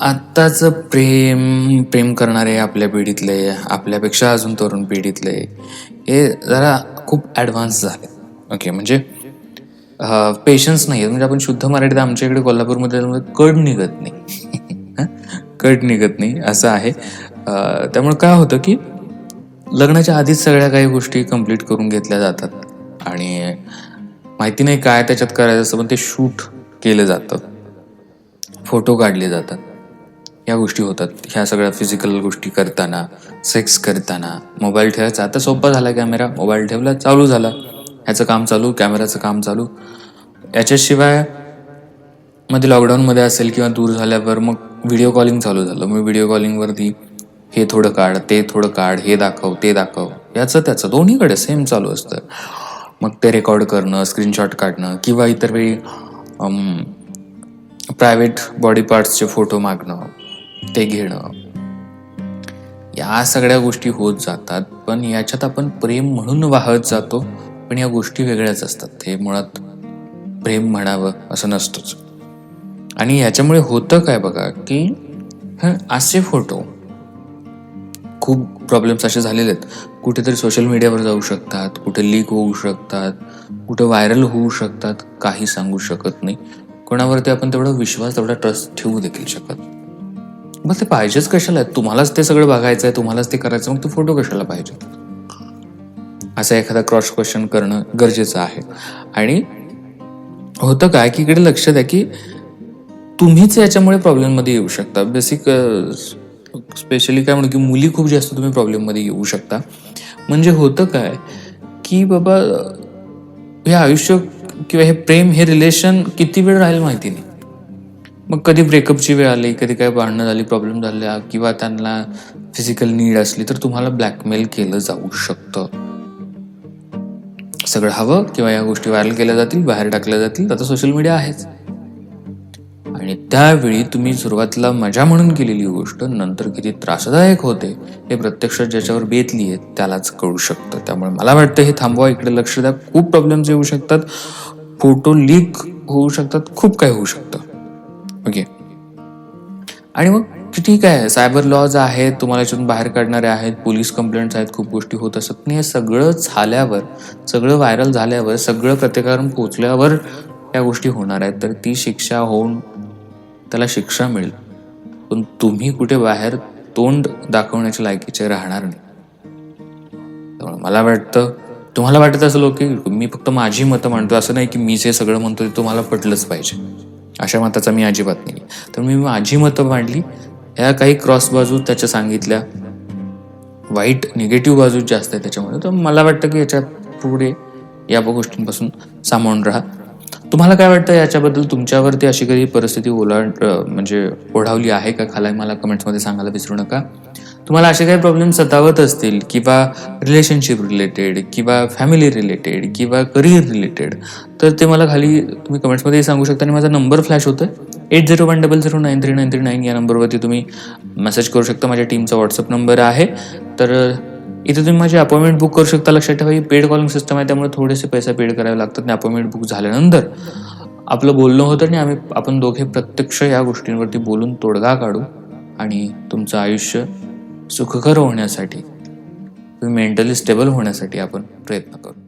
आत्ताचं प्रेम प्रेम करणारे आपल्या पिढीतले आपल्यापेक्षा अजून तरुण पिढीतले हे जरा खूप ॲडव्हान्स झाले. ओके म्हणजे पेशन्स नाही आहेत म्हणजे आपण शुद्ध मराठीत आमच्या इकडे कोल्हापूरमध्ये कड निघत नाही. कट कड निघत नाही असं आहे. त्यामुळे काय होतं की लग्नाच्या आधीच सगळ्या काही गोष्टी कंप्लीट करून घेतल्या जातात. आणि माहिती नाही काय त्याच्यात करायचं असतं पण ते शूट केलं जातं. फोटो काढले जातात. या गोष्टी होतात. ह्या सगळ्या फिजिकल गोष्टी करताना सेक्स करताना मोबाईल ठेवायचा. आता सोपा झाला कॅमेरा मोबाईल ठेवला चालू झाला. ह्याचं काम चालू कॅमेराचं काम चालू. याच्याशिवायमध्ये लॉकडाऊनमध्ये असेल किंवा दूर झाल्यावर मग व्हिडिओ कॉलिंग चालू झालं. मग व्हिडिओ कॉलिंगवरती हे थोडं काढ ते थोडं काढ हे दाखव ते दाखव. याचं त्याचं. दोन्हीकडे सेम चालू असतं. मग ते रेकॉर्ड करणं स्क्रीनशॉट काढणं किंवा इतर वेळी प्रायव्हेट बॉडी पार्ट्सचे फोटो मागणं. ते घेणं. या सगळ्या गोष्टी होत जातात पण याच्यात आपण प्रेम म्हणून वाहत जातो पण या गोष्टी वेगळ्याच असतात. हे मुळात प्रेम म्हणावं असं नसतंच. आणि याच्यामुळे होतं काय बघा की असे फोटो खूप प्रॉब्लेम्स असे झालेले आहेत. कुठेतरी सोशल मीडियावर जाऊ शकतात कुठे लीक होऊ शकतात कुठे व्हायरल होऊ शकतात काही सांगू शकत नाही. कोणावरती आपण तेवढा विश्वास तेवढा ट्रस्ट ठेवू देखील शकत मग ते पाहिजेच कशाला तुम्हालाच ते सगळं बघायचं आहे तुम्हालाच ते करायचं मग ते फोटो कशाला पाहिजे? असा एखादा क्रॉस क्वेश्चन करणं गरजेचं आहे. आणि होतं काय की इकडे लक्ष द्या की तुम्हीच याच्यामुळे प्रॉब्लेममध्ये येऊ शकता. बेसिक स्पेशली काय म्हणू की मुली खूप जास्त तुम्ही प्रॉब्लेममध्ये येऊ शकता. म्हणजे होतं काय की बाबा हे आयुष्य किंवा हे प्रेम हे रिलेशन किती वेळ राहील माहिती नाही. मग कधी ब्रेकअपची वेळ आली कधी काय भांडणं झाली प्रॉब्लेम झाल्या किंवा त्यांना फिजिकल नीड असली तर तुम्हाला ब्लॅकमेल केलं जाऊ शकतं. सगळं हवं किंवा या गोष्टी व्हायरल केल्या जातील बाहेर टाकल्या जातील आता सोशल मीडिया आहेच. आणि त्यावेळी तुम्ही सुरुवातीला मजा म्हणून केलेली गोष्ट नंतर किती त्रासदायक होते हे प्रत्यक्षात ज्याच्यावर बेतली आहे त्यालाच कळू शकतं. त्यामुळे मला वाटतं हे थांबवा इकडे लक्ष द्या. खूप प्रॉब्लेम्स येऊ शकतात. फोटो लीक होऊ शकतात. खूप काही होऊ शकतं. ओके आणि मग ठीक आहे सायबर लॉज आहेत तुम्हाला याच्यातून बाहेर काढणारे आहेत पोलीस कंप्लेंट्स आहेत खूप गोष्टी होत असत नाही हे सगळं झाल्यावर सगळं व्हायरल झाल्यावर सगळं प्रत्येकापर्यंत पोचल्यावर या गोष्टी होणार आहेत. तर ती शिक्षा होऊन त्याला शिक्षा मिळेल. पण तुम्ही कुठे बाहेर तोंड दाखवण्याच्या लायकीचे राहणार नाही. त्यामुळे मला वाटतं तुम्हाला वाटत असेल की मी फक्त माझी मतं मांडतो असं नाही की मी जे सगळं म्हणतो ते तुम्हाला पटलंच पाहिजे. अशा मताचा मी अजिबात नाही तर मी माझी मतं मांडली. ह्या काही क्रॉस बाजू त्याच्या सांगितल्या. वाईट निगेटिव्ह बाजू जास्त आहे त्याच्यामध्ये तर मला वाटतं की याच्यात पुढे या गोष्टींपासून सामावून राहा. तुम्हाला काय वाटतं याच्याबद्दल? तुमच्यावरती अशी काही परिस्थिती ओलांड म्हणजे ओढावली आहे का? खाला मला कमेंट्समध्ये सांगायला विसरू नका. तुम्हाला असे काही प्रॉब्लेम सतावत असतील किंवा रिलेशनशिप रिलेटेड किंवा फॅमिली रिलेटेड किंवा करिअर रिलेटेड तर ते मला खाली तुम्ही कमेंट्समध्ये सांगू शकता. आणि माझा नंबर फ्लॅश होतो आहे eight zero one double zero nine three nine three nine या नंबरवरती तुम्ही मेसेज करू शकता. माझ्या टीमचा व्हॉट्सअप नंबर आहे. तर इथे तुम्ही माझी अपॉइंटमेंट बुक करू शकता. लक्षात ठेवा ही पेड कॉलिंग सिस्टम आहे. त्यामुळे थोडेसे पैसे पेड करावे लागतात आणि अपॉइंटमेंट बुक झाल्यानंतर आपलं बोलणं होतं आणि आम्ही आपण दोघे प्रत्यक्ष या गोष्टींवरती बोलून तोडगा काढू आणि तुमचं आयुष्य सुखकर होण्यासाठी तुम्ही मेंटली स्टेबल होण्यासाठी आपण प्रयत्न करू.